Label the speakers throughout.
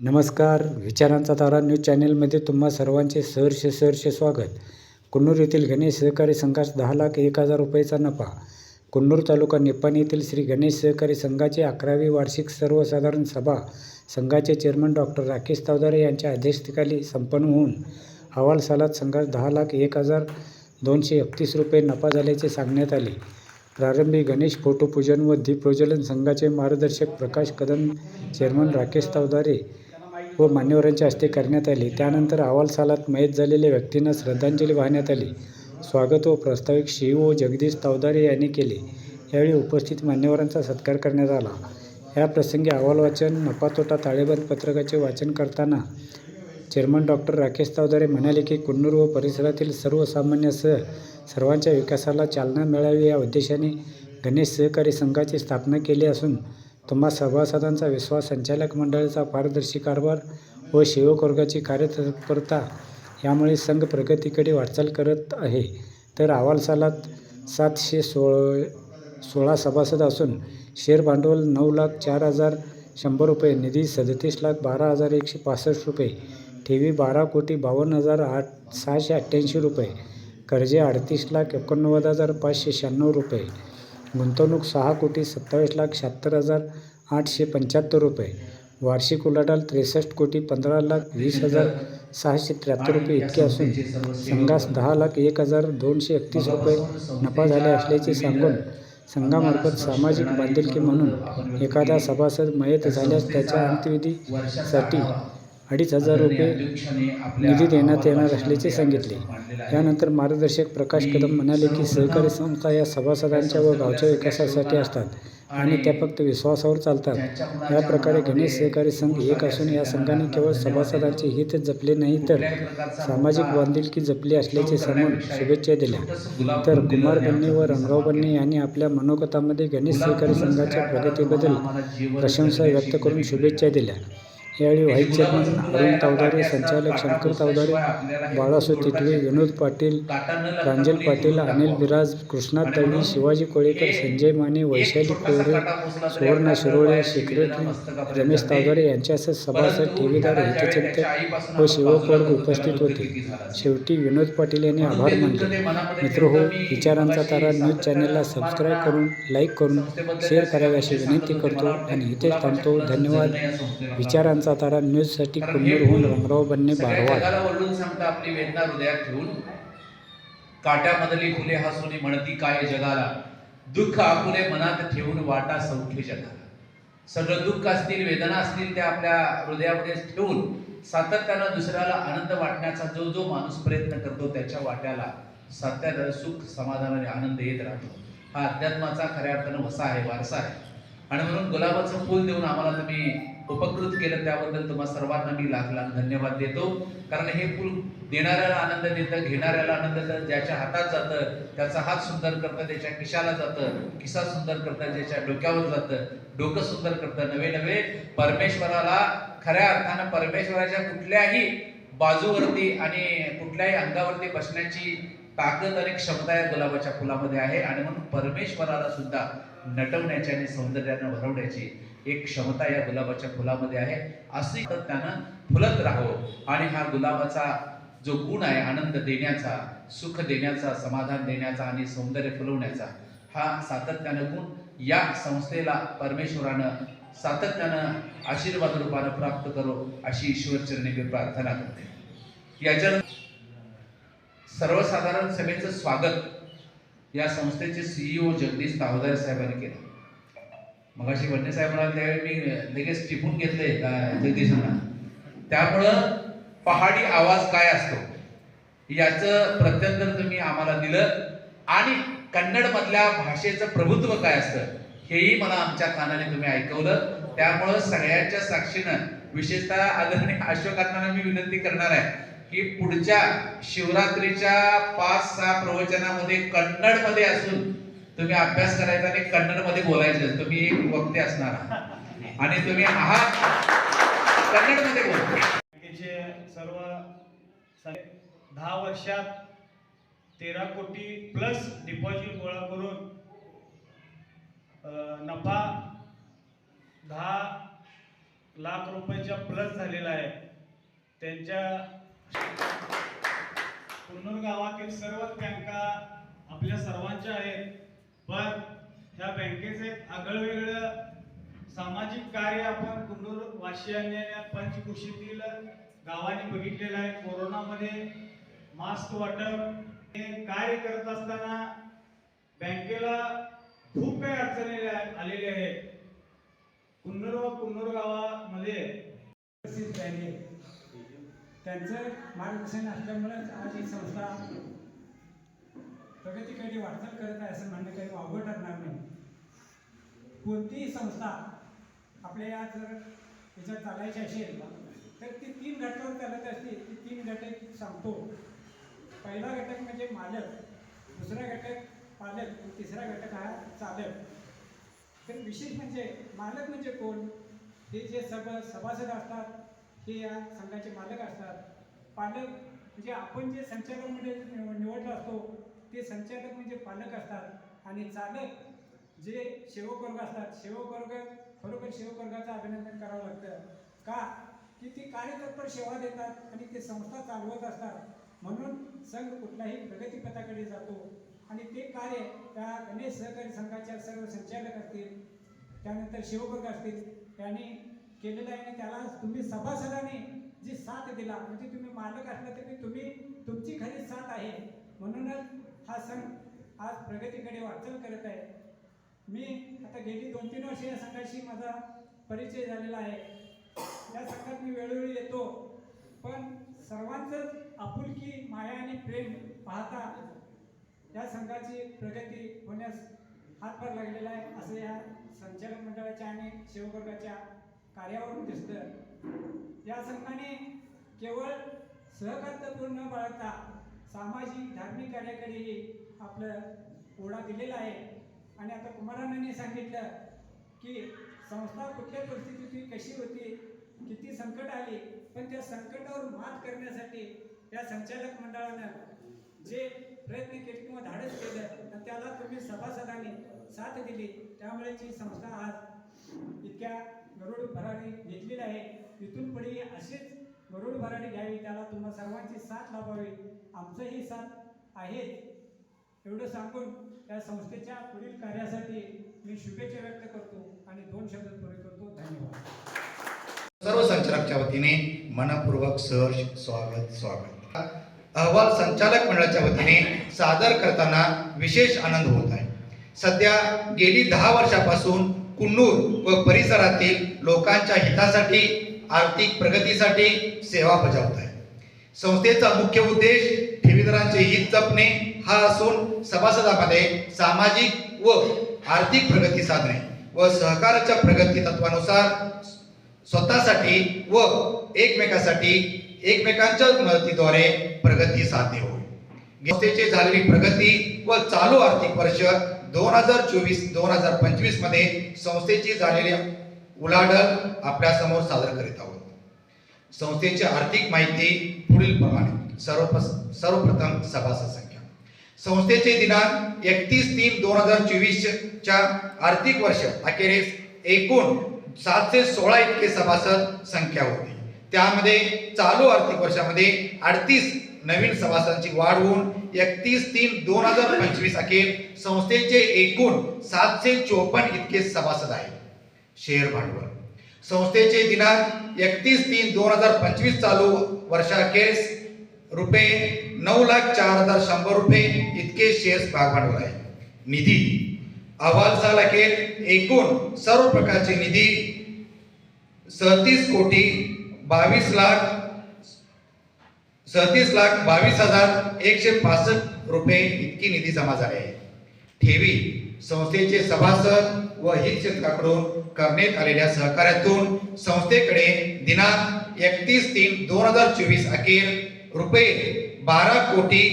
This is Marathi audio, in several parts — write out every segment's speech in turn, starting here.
Speaker 1: नमस्कार विचारांचा तारा न्यूज चॅनेलमध्ये तुम्हा सर्वांचे सहर्ष सहर्ष स्वागत. कुन्नूर येथील गणेश सहकारी संघास दहा लाख एक हजार रुपयेचा नफा. कुन्नूर तालुका निपाणी येथील श्री गणेश सहकारी संघाची अकरावी वार्षिक सर्वसाधारण सभा संघाचे चेअरमन डॉक्टर राकेश तावदारे यांच्या अध्यक्षतेखाली संपन्न होऊन अहवाल सालात संघास दहा लाख एक हजार दोनशे एकतीस रुपये नफा झाल्याचे सांगण्यात आले. प्रारंभी गणेश फोटो पूजन व दीपप्रज्वलन संघाचे मार्गदर्शक प्रकाश कदम चेअरमन राकेश तावदारे व मान्यवरांच्या हस्ते करण्यात आली. त्यानंतर अहवाल सालात मयत झालेल्या व्यक्तींना श्रद्धांजली वाहण्यात आली. स्वागत व प्रास्ताविक शी ओ जगदीश तावदारे यांनी केले. यावेळी उपस्थित मान्यवरांचा सत्कार करण्यात आला. या प्रसंगी अहवाल वाचन नफातोटा ताळेबंद पत्रकाचे वाचन करताना चेअरमन डॉक्टर राकेश तावदारे म्हणाले की कुन्नूर व परिसरातील सर्वसामान्यासह सर्वांच्या विकासाला चालना मिळावी या उद्देशाने गणेश सहकारी संघाची स्थापना केली असून तुम्हा सभासदांचा विश्वास संचालक मंडळाचा पारदर्शी कारभार व सेवक वर्गाची कार्यतत्परता यामुळे संघ प्रगतीकडे वाटचाल करत आहे. तर अहवाल सालात सातशे सोळ सोळा सभासद असून शेअर भांडवल नऊ लाख चार हजार शंभर रुपये निधी सदतीस लाख बारा हजार एकशे पासष्ट रुपये ठेवी बारा कोटी बावन्न हजार आठ सहाशे अठ्ठ्याऐंशी रुपये कर्जे अडतीस लाख एकोणनव्वद हजार पाचशे शहाण्णव रुपये गुंतवणूक सहा कोटी सत्तावीस लाख शहात्तर हजार आठशे पंच्याहत्तर रुपये. वार्षिक उलाढाल त्रेसष्ट कोटी पंधरा लाख वीस हजार सहाशे त्र्याहत्तर रुपये इतके असून संघास दहा लाख एक हजार दोनशे एकतीस रुपये नफा झाले असल्याचे सांगून संघामार्फत सामाजिक बांधिलकी म्हणून एखादा सभासद मयत झाल्यास त्याच्या अंत्यविधीसाठी अडीच हजार रुपये निधी देण्यात येणार असल्याचे सांगितले. यानंतर मार्गदर्शक प्रकाश कदम म्हणाले की सहकारी संस्था या सभासदांच्या व गावच्या विकासासाठी असतात आणि त्या फक्त विश्वासावर चालतात. या प्रकारे गणेश सहकारी संघ एक असून या संघाने केवळ सभासदांचे हित जपले नाही तर सामाजिक बांधिलकी जपली असल्याचे सांगून शुभेच्छा दिल्या. तर कुमार बन्ने व रंगराव बन्ने यांनी आपल्या मनोगतामध्ये गणेश सहकारी संघाच्या प्रगतीबद्दल प्रशंसा व्यक्त करून शुभेच्छा दिल्या. यावेळी व्हाईस चेअरमन अरुण तावदारे संचालक शंकर तावदारे बाळासो तिटवे विनोद पाटील प्रांजल पाटील अनिल बिराज कृष्णा तळी शिवाजी कोळेकर संजय माने वैशाली कोरे सुवर्णा शिरोळे सेक्रेटरी रमेश तावदारे यांच्यासह सभासद ठेवीदार हितचिंतक व सेवक उपस्थित होते. शेवटी विनोद पाटील यांनी आभार मानले. मित्र हो विचारांचा तारा न्यूज चॅनलला सबस्क्राईब करून लाईक करून शेअर करावे अशी विनंती करतो. आणि इथेच थांबतो. धन्यवाद. विचारांचा तारा न्यूजसाठी कुन्नूरहून बन्ने बारवाड.
Speaker 2: जगाला ओरडून सांगता आपली वेदना हृदयात ठेवून काट्यामधली फुले हसुनी म्हणती काय जगाला? दुःख आकुले मनात ठेवून वाटा सौख्य जगाला. सगळं दुःख असतील वेदना असतील त्या आपल्या हृदयामध्ये ठेवून सातत्यानं दुसऱ्याला आनंद वाटण्याचा जो जो माणूस प्रयत्न करतो त्याच्या वाट्याला सातत्यानं सुख समाधान आणि आनंद येत राहतो. हा अध्यात्माचा खऱ्या अर्थानं वसा आहे वारसा आहे. आणि म्हणून गुलाबाचं फूल देऊन आम्हाला तुम्ही उपकृत केलं त्याबद्दल तुम्हा सर्वांना मी लाख लाख धन्यवाद देतो. कारण हे पूल देणाऱ्याला आनंद देतं घेणाऱ्याला आनंद देतं ज्याच्या हातात जातं त्याचा हात सुंदर करतं त्याच्या खिशाला जातं खिसा सुंदर करतं ज्याच्या डोक्यावर जातं डोकं सुंदर करतं. नवे नवे परमेश्वराला खऱ्या अर्थानं परमेश्वराच्या कुठल्याही बाजूवरती आणि कुठल्याही अंगावरती बसण्याची ताकद आणि क्षमता या गुलाबाच्या फुलामध्ये आहे. आणि म्हणून परमेश्वराला सुद्धा नटवण्याची आणि सौंदर्यानं भरवण्याची एक क्षमता या गुलाबाच्या फुलामध्ये आहे. असे त्यानं फुलत राहावं. आणि हा गुलाबाचा जो गुण आहे आनंद देण्याचा सुख देण्याचा समाधान देण्याचा आणि सौंदर्य फुलवण्याचा हा सातत्यानं गुण या संस्थेला परमेश्वरानं सातत्यानं आशीर्वाद रूपानं प्राप्त करो अशी ईश्वरचरणी मी प्रार्थना करते. याच्या सर्वसाधारण सभेचं स्वागत या संस्थेचे सीईओ जगदीश तावदार साहेबांनी केलं. मगाशी वडणे साहेब म्हणाले त्यावेळी मी लगेच टिपून घेतले जगदीशांना. त्यामुळं पहाडी आवाज काय असतो? याचं प्रत्यंतर तुम्ही आम्हाला दिलं. आणि कन्नडमधल्या भाषेचं प्रभुत्व काय असतं हेही मला आमच्या कानाने तुम्ही ऐकवलं. त्यामुळं सगळ्यांच्या साक्षीनं विशेषतः आदरणीय अशोकांना मी विनंती करणार आहे की पुढच्या शिवरात्रीच्या पाच सहा प्रवचनामध्ये कन्नडमध्ये असून तुम्ही अभ्यास करायचा आणि कन्नडमध्ये बोलायचं तुम्ही एक वक्ते असणार आहात. आणि तुम्ही आहात
Speaker 3: कन्नडमध्ये सर्व दहा वर्षात तेरा कोटी प्लस डिपॉझिट गोळा करून नफा दहा लाख रुपयाच्या प्लस झालेला आहे त्यांच्या कुन्नूर गावातील सर्वच बँका आपल्या सर्वांच्या आहेत पण ह्या बँकेचे एक सामाजिक कार्य आपण कुन्नूर वाशियांनी या पंचकृषीतील गावाने बघितलेलं आहे. कोरोनामध्ये मास्क वाटप हे कार्य करत असताना बँकेला खूप काही अडचणी आलेल्या आहेत. कुन्नूर व कुन्नूर गावामध्ये
Speaker 4: त्यांचं मार्गदर्शन असल्यामुळेच आज ही संस्था प्रगतीकडे वाटचाल करत आहे असं म्हणणं काही वावगं ठरणार नाही. कोणतीही संस्था आपल्या या जर याच्यात चालायची असेल तर ती तीन घटकावर चालत असते. ती तीन घटक सांगतो. पहिला घटक म्हणजे मालक दुसरा घटक पालक तिसरा घटक हा चालक. तर विशेष म्हणजे मालक म्हणजे कोण? हे जे सभ सभासद असतात हे या संघाचे मालक असतात. पालक म्हणजे आपण जे संचालक म्हणजे निव- निवडलो असतो ते संचालक म्हणजे पालक असतात. आणि चालक जे सेवक वर्ग असतात सेवक वर्ग खरोखर सेवक वर्गाचं अभिनंदन करावं लागतं. का? की ती कार्यतत्पर सेवा देतात आणि ते संस्था चालवत असतात. म्हणून संघ कुठल्याही प्रगतीपथाकडे जातो. आणि ते कार्य त्या गणेश सहकारी संघाच्या सर्व संचालक असतील त्यानंतर शिववर्ग असतील यांनी केलेलं आहे आणि त्याला तुम्ही सभासदाने जी साथ दिला म्हणजे तुम्ही मालक असला तरी तुम्ही तुमची खरी साथ आहे. म्हणूनच हा सण आज प्रगतीकडे वाटचाल करत आहे. मी आता गेली दोन तीन वर्ष या संघाशी माझा परिचय झालेला आहे. या संघात मी वेळोवेळी येतो. पण सर्वांचंच आपुलकी माया आणि प्रेम पाहता या संघाची प्रगती होण्यास हातभार लागलेला आहे. असं या संचालक मंडळाच्या आणि सेवकवर्गाच्या कार्यावरून दिसतं या संघाने केवळ सहकार्यत्व न बाळगता सामाजिक धार्मिक कार्याकडेही आपलं ओढा दिलेला आहे. आणि आता कुमारांनी सांगितलं की संस्था कुठल्या परिस्थितीत कशी होती किती संकट आली पण त्या संकटावर मात करण्यासाठी या संचालक मंडळानं जे प्रयत्न केले किंवा धाडस केलं तर त्याला तुम्ही सभासदांनी साथ दिली. त्यामुळे जी संस्था आज इतक्या गरुड भराडी घेतलेली आहे. इथून पुढे असेच गरुड भराडी घ्यावी त्याला तुम्हा सर्वांची साथ लाभावी. आमचंही साथ आहे. एवढं सांगून त्या संस्थेच्या पुढील कार्यासाठी मी शुभेच्छा व्यक्त करतो आणि दोन शब्द पुरे करतो. धन्यवाद.
Speaker 5: सर्व संचालकच्या वतीने मनपूर्वक सहर्ष स्वागत स्वागत. अहवाल संचालक मंडळाच्या वतीने सादर करताना विशेष आनंद होत आहे. सध्या गेली दहा वर्षापासून कुन्नूर व परिसरातील लोकांच्या हितासाठी आर्थिक प्रगतीसाठी सेवा बजावत आहे. संस्थेचा मुख्य उद्देश ठेवीदारांचे हित जपणे हा असून सभासदामध्ये सामाजिक व आर्थिक प्रगती साधणे व सहकाराच्या प्रगती तत्वानुसार स्वतःसाठी व एकमेकासाठी एकमेकांच्या मदतीद्वारे प्रगती साध्य होईल. संस्थेची झालेली प्रगती व चालू आर्थिक वर्ष दोन हजार चोवीस दोन हजार पंचवीसमध्ये संस्थेची झालेली उलाढाल आपल्यासमोर सादर करीत आहोत. संस्थेची आर्थिक माहिती पुढील प्रमाणे सर्व सर्वप्रथम सभासद संख्या संस्थेचे दिनांक एकतीस तीन दोन हजार चोवीस च्या आर्थिक वर्ष अखेरीस एकूण सातशे सोळा इतके सभासद संख्या होती. त्यामध्ये चालू आर्थिक वर्षामध्ये अडतीस नवीन सभासदांची वाढ होऊन एकतीस तीन दोन हजार पंचवीस अखेर संस्थेचे एकूण सातशे चोपन्न इतके सभासद आहेत. शेअर भांडवल. संस्थेचे दिनांक एकतीस तीन दोन हजार पंचवीस चालू वर्षाखेस रुपये नऊ लाख चार हजार शंभर रुपये इतके शेअर्स भाग भांडवल आहे निधी. अहवाल साल अखेर एकूण सर्व प्रकारचे निधी सदतीस कोटी बावीस लाख सदतीस लाख बावीस हजार एकशे पासष्ट रुपये इतकी निधी जमा झाली आहे. ठेवी संस्थेचे सभासद व हितक्षेत्राकडून करण्यात आलेल्या सहकार्यातून संस्थेकडे दिनांक एकतीस तीन दोन हजार चोवीस अखेर रुपये बारा कोटी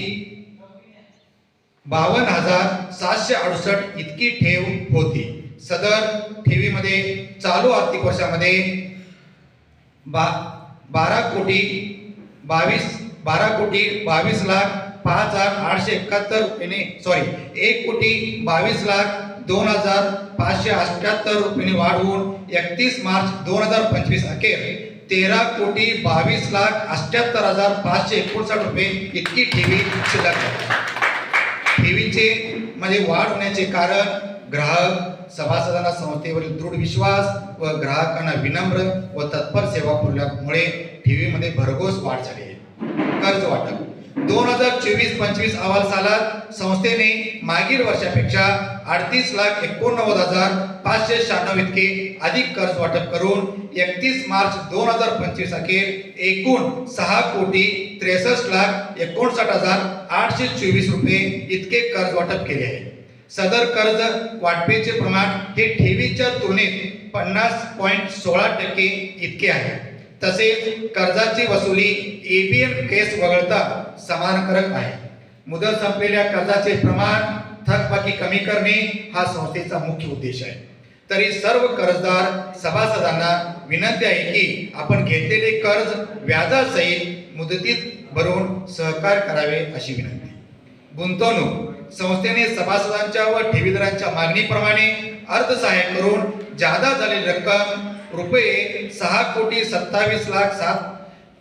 Speaker 5: बावन्न हजार सातशे अडुसष्ट इतकी ठेव होती. सदर ठेवीमध्ये चालू आर्थिक वर्षामध्ये बा बारा कोटी बावीस बारा कोटी बावीस लाख पाच हजार आठशे एकाहत्तर रुपयेने सॉरी एक कोटी बावीस लाख दोन हजार पाचशे अठ्याहत्तर रुपयेने वाढवून एकतीस मार्च दोन हजार पंचवीस अखेर तेरा कोटी बावीस लाख अठ्याहत्तर हजार पाचशे एकोणसाठ रुपये इतकी ठेवी शिल्लक ठेवीचे म्हणजे वाढ होण्याचे कारण ग्राहक सभासदांना संस्थेवरील दृढ विश्वास व ग्राहकांना विनम्र व तत्पर सेवा पुरल्यामुळे ठेवीमध्ये भरघोस वाढ झाली आहे. कर्ज वाटप. दोन हजार चोवीस पंचवीस अहवाल सालात संस्थेने मागील वर्षापेक्षा अडतीस लाख एकोणनव्वद हजार पाचशे शहाण्णव इतके अधिक कर्ज वाटप करून एकतीस मार्च दोन हजार पंचवीस अखेर एकूण सहा कोटी त्रेसष्ट लाख एकोणसाठ हजार आठशे चोवीस रुपये इतके कर्ज वाटप केले आहे. सदर कर्ज वाटपेचे प्रमाण हे ठेवीच्या तुलनेत पन्नास पॉईंट सोळा टक्के इतके आहे. तसेच कर्जाची वसुली एबीएम केस वगळता समानकारक आहे. मुदत संपलेल्या कर्जाचे प्रमाण थकबाकी कमी करणे हा संस्थेचा मुख्य उद्देश आहे. तरी सर्व कर्जदार सभासदांना विनंती आहे की आपण घेतलेले कर्ज व्याजासहित मुदतीत भरून सहकार करावे अशी विनंती. गुंतवणूक संस्थेने सभासदांच्या व ठेवीदारांच्या मागणीप्रमाणे अर्थसहाय्य करून जादा झालेली रक्कम रुपये सहा कोटी सत्तावीस लाख सात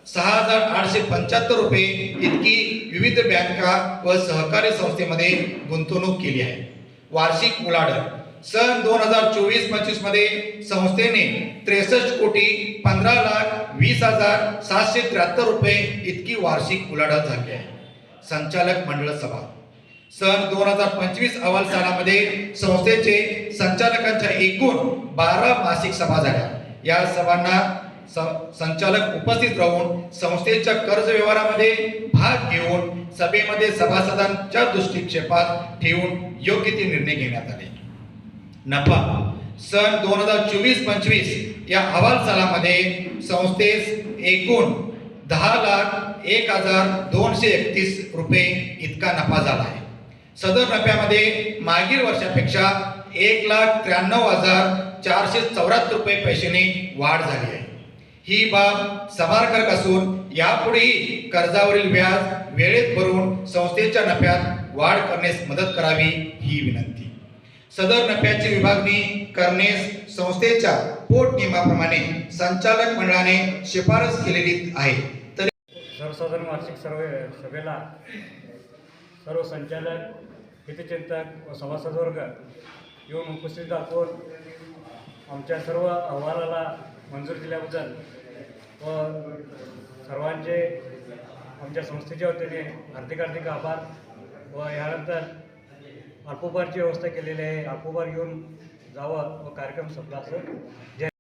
Speaker 5: सहा हजार आठशे पंच्याहत्तर रुपये इतकी विविध बँका व सहकारी संस्थेमध्ये गुंतवणूक केली आहे. वार्षिक उलाढाल. सन दोन हजार चोवीस पंचवीसमध्ये संस्थेने त्रेसष्ट कोटी पंधरा लाख वीस हजार सातशे त्र्याहत्तर रुपये इतकी वार्षिक उलाढाल झाली आहे. संचालक मंडळ सभा. सन दोन हजार पंचवीस अहवाल सालामध्ये संस्थेचे संचालकांच्या एकूण बारा मासिक सभा झाल्या. या सभांना संचालक उपस्थित राहून संस्थेच्या कर्ज व्यवहारामध्ये भाग घेऊन सभेमध्ये सभासदांच्या दृष्टिक्षेपात ठेवून योग्य ते निर्णय घेण्यात आले. नफा सन दोन हजार चोवीस पंचवीस या अहवाल सालामध्ये संस्थेस एकूण दहा लाख एक हजार दोनशे एकतीस रुपये इतका नफा झाला आहे. सदर नफ्यामध्ये मागील वर्षापेक्षा एक लाख त्र्याण्णव हजार चारशे चौऱ्याहत्तर रुपये पैशाने वाढ झाली आहे. ही बाब समारकारक असून यापुढेही कर्जावरील व्याज वेळेत भरून संस्थेच्या नफ्यात वाढ करण्यास मदत करावी ही विनंती. सदर नफ्याची विभागणी करण्यास संस्थेच्या पोट नियमाप्रमाणे संचालक मंडळाने शिफारस केलेली आहे. तरी
Speaker 6: सर्वसाधारण वार्षिक सर्वे सभेला सर्व संचालक हितचिंतक व सभासदवर्ग येऊन उपस्थित दाखवून आमच्या सर्व अहवालाला मंजूर दिल्याबद्दल व सर्वांचे आमच्या संस्थेच्या वतीने हार्दिक हार्दिक आभार व यानंतर अल्पोपारची व्यवस्था केलेली आहे. अल्पोपार घेऊन जावं व कार्यक्रम संपला असं. जय